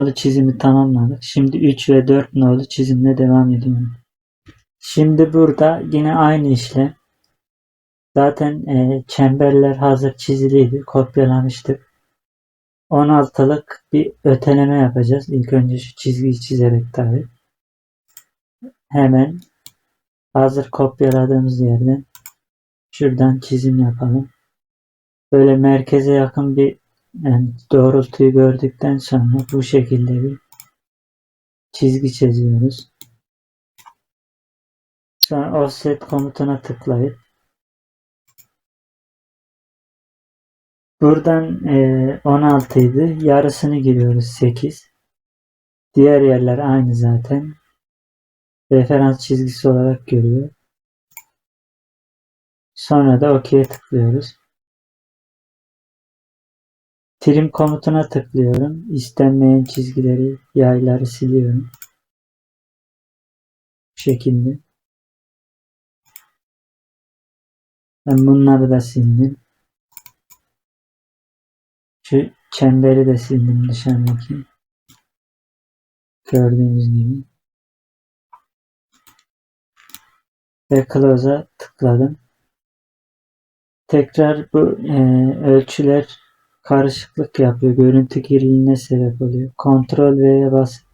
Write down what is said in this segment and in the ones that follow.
nolu çizimi tamamladık. Şimdi 3 ve 4 nolu çizimle devam ediyorum. Şimdi burada yine aynı işlem. Zaten e, çemberler hazır çiziliydi. Kopyalamıştık. 16'lık bir öteleme yapacağız. İlk önce şu çizgiyi çizerek tabi. Hemen hazır kopyaladığımız yerden şuradan çizim yapalım. Böyle merkeze yakın bir yani doğrultuyu gördükten sonra bu şekilde bir çizgi çiziyoruz. Sonra offset komutuna tıklayıp buradan e, 16 idi. Yarısını giriyoruz 8. Diğer yerler aynı zaten. Referans çizgisi olarak görüyor. Sonra da OK'ye tıklıyoruz. Trim komutuna tıklıyorum. İstenmeyen çizgileri, yayları siliyorum. Bu şekilde. Ben bunları da sildim. Şu çemberi de sildim dışarıdaki. Gördüğünüz gibi. Ve close'a tıkladım. Tekrar bu e, ölçüler karışıklık yapıyor. Görüntü kirliliğine sebep oluyor. Ctrl V'ye basıp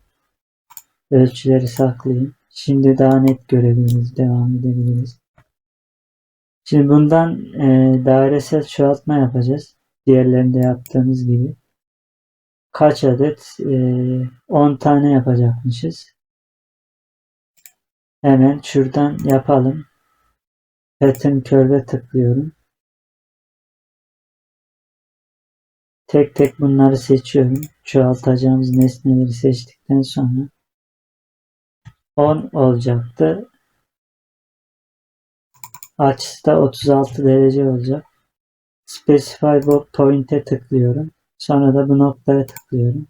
ölçüleri saklayın. Şimdi daha net görebiliriz. Devam edebiliriz. Şimdi bundan e, dairesel çoğaltma yapacağız. Diğerlerinde yaptığımız gibi. Kaç adet? E, 10 tane yapacakmışız. Hemen şuradan yapalım. Pattern Curve'e tıklıyorum. Tek tek bunları seçiyorum. Çoğaltacağımız nesneleri seçtikten sonra 10 olacaktı. Açısı da 36 derece olacak. Specify Point'e tıklıyorum. Sonra da bu noktaya tıklıyorum.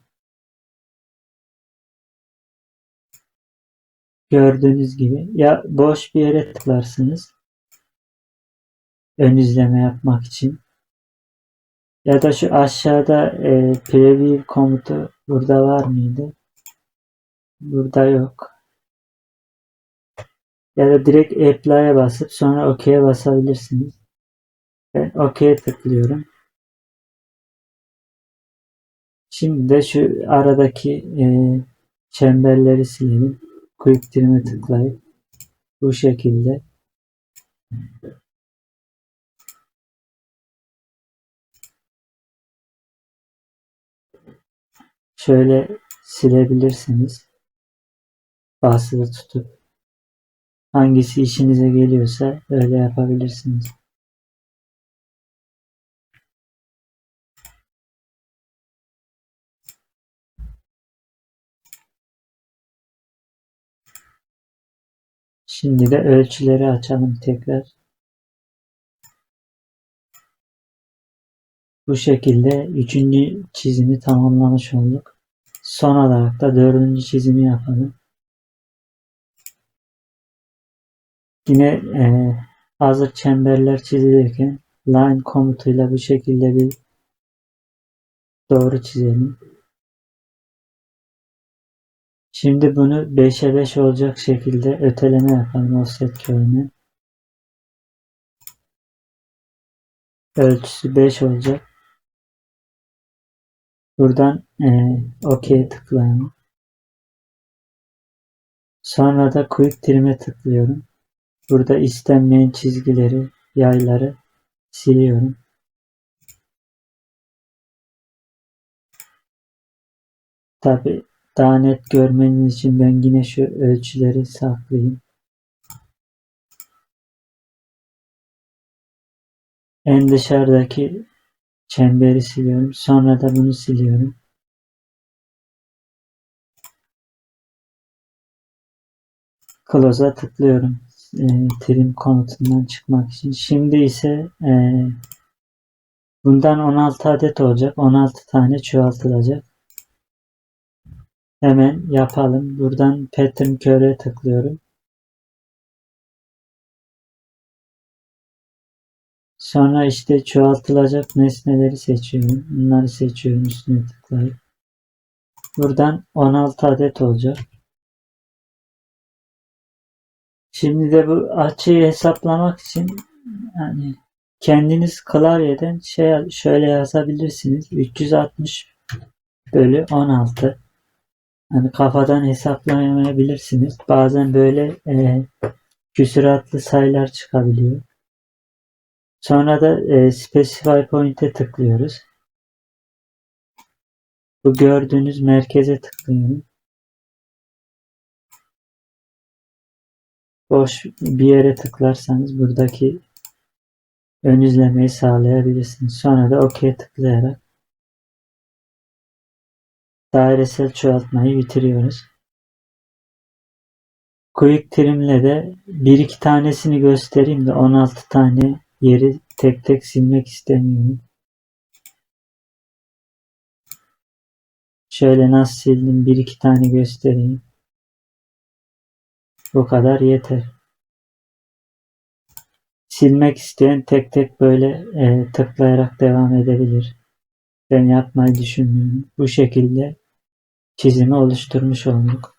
Gördüğünüz gibi ya boş bir yere tıklarsınız ön izleme yapmak için ya da şu aşağıda e, preview komutu burada var mıydı? Burada yok. Ya da direkt apply'e basıp sonra OK'ye basabilirsiniz. Ben OK'ye tıklıyorum. Şimdi de şu aradaki e, çemberleri silelim. Quick Trim'e tıklayıp bu şekilde şöyle silebilirsiniz. Basılı tutup hangisi işinize geliyorsa öyle yapabilirsiniz. Şimdi de ölçüleri açalım tekrar. Bu şekilde üçüncü çizimi tamamlamış olduk. Son olarak da dördüncü çizimi yapalım. Yine e, hazır çemberler çizilirken line komutuyla bu şekilde bir doğru çizelim. Şimdi bunu 5'e 5 olacak şekilde öteleme yapalım offset köyüne. Ölçüsü 5 olacak. Buradan e, OK'ye tıklayalım. Sonra da Quick Trim'e tıklıyorum. Burada istenmeyen çizgileri, yayları siliyorum. Tabi daha net görmeniz için ben yine şu ölçüleri saklayayım. En dışarıdaki çemberi siliyorum. Sonra da bunu siliyorum. Close'a tıklıyorum. E, trim komutundan çıkmak için. Şimdi ise e, bundan 16 adet olacak. 16 tane çoğaltılacak. Hemen yapalım. Buradan Pattern Curve'e tıklıyorum. Sonra işte çoğaltılacak nesneleri seçiyorum. Bunları seçiyorum üstüne tıklayıp. Buradan 16 adet olacak. Şimdi de bu açıyı hesaplamak için yani kendiniz klavyeden şey şöyle yazabilirsiniz. 360 bölü 16. Hani kafadan hesaplayamayabilirsiniz. Bazen böyle e, küsuratlı sayılar çıkabiliyor. Sonra da e, Specify Point'e tıklıyoruz. Bu gördüğünüz merkeze tıklıyorum. Boş bir yere tıklarsanız buradaki ön izlemeyi sağlayabilirsiniz. Sonra da OK'ye tıklayarak dairesel çoğaltmayı bitiriyoruz. Quick Trim'le de bir iki tanesini göstereyim de 16 tane yeri tek tek silmek istemiyorum. Şöyle nasıl sildim bir iki tane göstereyim. Bu kadar yeter. Silmek isteyen tek tek böyle e, tıklayarak devam edebilir. Ben yapmayı düşünmüyorum. Bu şekilde çizimi oluşturmuş olduk.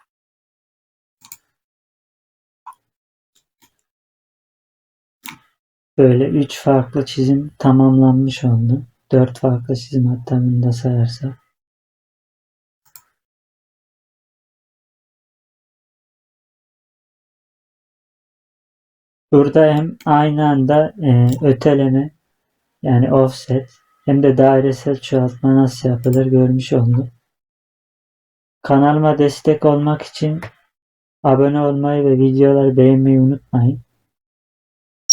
Böyle üç farklı çizim tamamlanmış oldu. Dört farklı çizim hatta bunu da sayarsak. Burada hem aynı anda e, öteleme yani offset hem de dairesel çoğaltma nasıl yapılır görmüş olduk. Kanalıma destek olmak için abone olmayı ve videoları beğenmeyi unutmayın.